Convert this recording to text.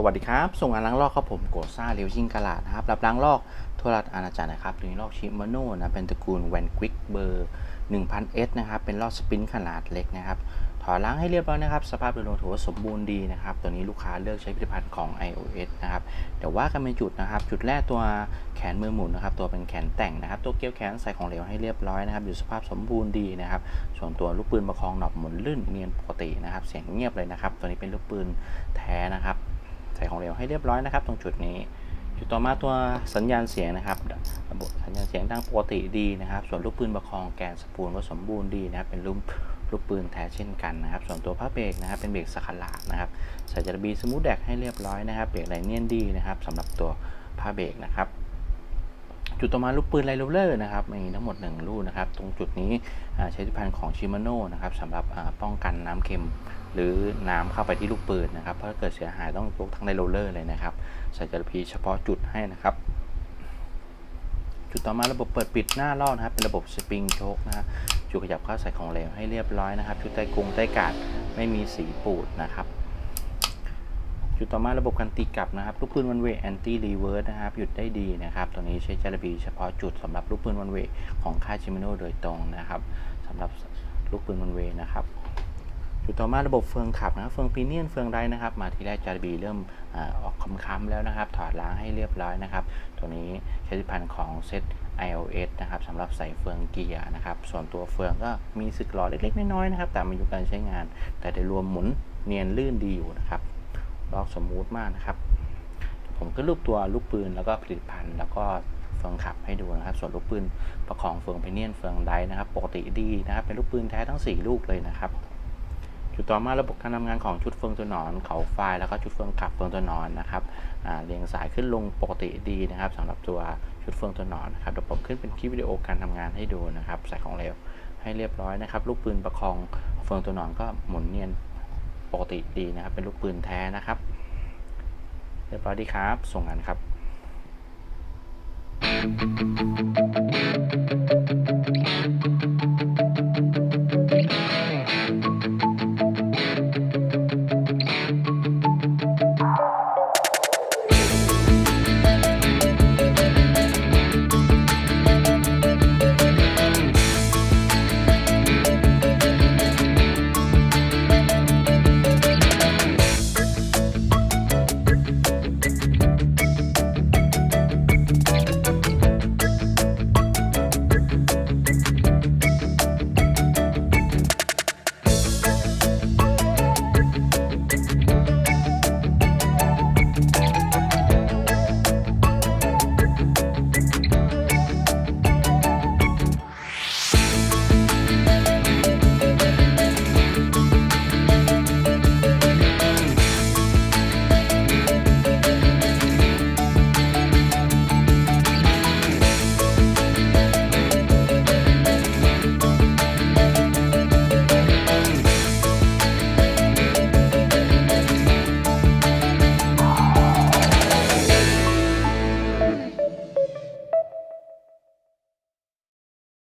สวัสดีครับ ส่งงานล้างลอกครับผมโกซ่าเรียวชิงกะลาดนะครับ รับล้างลอกทั่วราชอาณาจักรนะครับตัวนี้ลอกชิมาโน่นะเป็นตระกูลแวนควิกเบอร์ 1000S นะครับ เป็นลอกสปรินต์ขนาดเล็กนะครับ ถอดล้างให้เรียบร้อยนะครับ สภาพโดยรวมถือว่าสมบูรณ์ดีนะครับ ตัวนี้ลูกค้าเลือกใช้ผลิตภัณฑ์ของ iOS นะครับ เดี๋ยวว่ากันเป็นจุดนะครับ จุดแรกตัวแขนมือหมุนนะครับ ตัวเป็นแขนแต่งนะครับ ตัวเกลียวแขนใส่ของเหลวให้เรียบร้อยนะครับ อยู่สภาพสมบูรณ์ดีนะครับ ส่วนตัวลูกปืนประคองหนอบหมุนลื่นเนียนปกตินะครับ เสียงเงียบเลยนะครับ ตัวนี้เป็นลูกปืนแท้นะครับ ใส่ของเหลวให้เรียบร้อยนะครับ ตรงจุดนี้ จุดต่อมาตัวสัญญาณเสียงนะครับระบบสัญญาณเสียงดังปกติดีนะครับ ส่วนลูกปืนประคองแกนสปูลก็สมบูรณ์ดีนะครับ เป็นลูกลูกปืนแท้เช่นกันนะครับ ส่วนตัวผ้าเบรกนะครับ เป็นเบรกสคัลลาดนะครับใส่จารบีสมูทแดกให้เรียบร้อยนะครับ เบรกไหลเนียนดีนะครับสำหรับตัวผ้าเบรกนะครับ จุดต่อมาลูกปืนไลโรเลอร์นะครับมีทั้งหมด 1 ลูกนะครับ ตรงจุดนี้ใช้ผลิตภัณฑ์ของชิมาโน่นะครับสำหรับป้องกันน้ำเค็ม หรือน้ำเข้าไปที่ลูกปืนนะครับเพราะถ้าเกิดเสียหายต้องยกทั้งไลโรเลอร์เลยนะครับใส่จารพีเฉพาะจุดให้นะครับ จุดต่อมาระบบเปิดปิดหน้ารอนะครับ เป็นระบบสปริงโชคนะฮะจุดขยับเข้าใส่ของเหลวให้เรียบร้อยนะครับ ชุดใต้กรงใต้กาดไม่มีสีปูดนะครับ จุดต่อมาระบบการตีกลับนะครับ ลูกปืนวันเวแอนตี้รีเวิร์สนะครับ หยุดได้ดีนะครับ ตัวนี้ใช้จารบีเฉพาะจุดสำหรับลูกปืนวันเวของค่ายชิมิโนโดยตรงนะครับสำหรับลูกปืนวันเวนะครับจุดต่อมาระบบเฟืองขับนะครับเฟืองพีเนียนเฟืองไรนะครับ มาทีแรกจารบีเริ่มอออกค้ำๆแล้วนะครับ ถอดล้างให้เรียบร้อยนะครับ ตัวนี้ใช้ผลิตภัณฑ์ของเซต iOS นะครับสำหรับใส่เฟืองเกียร์นะครับ ส่วนตัวเฟืองก็มีสึกหล่อเล็กๆ น้อยๆนะครับแตามาอายุการใช้งาน แต่โดยรวมหมุนเนียนลื่นดีอยู่นะครับ ลอกสมูทมากนะครับ ผมก็รูปตัวลูกปืนแล้วก็ผลิตภัณฑ์ แล้วก็เฟืองขับให้ดูนะครับ ส่วนลูกปืนประคองเฟืองพีเนียนเฟืองไดนะครับปกติดีนะครับ เป็นลูกปืนแท้ทั้ง 4 ลูกเลยนะครับจุดต่อมาระบบการทำงานของชุดเฟืองตัวหนอนเขาไฟแล้วก็ชุดเฟืองขับเฟืองตัวหนอนนะครับเรียงสายขึ้นลงปกติดีนะครับสำหรับตัวชุดเฟืองตัวหนอนนะครับเดี๋ยวผมขึ้นเป็นคลิปวิดีโอการทำงานให้ดูนะครับใส่ของเหลวให้เรียบร้อยนะครับ ลูกปืนประคองเฟืองตัวหนอนก็หมุนเนียน ปกติดีนะครับ เป็นลูกปืนแท้นะครับ เรียบร้อยดีครับ ส่งงานครับ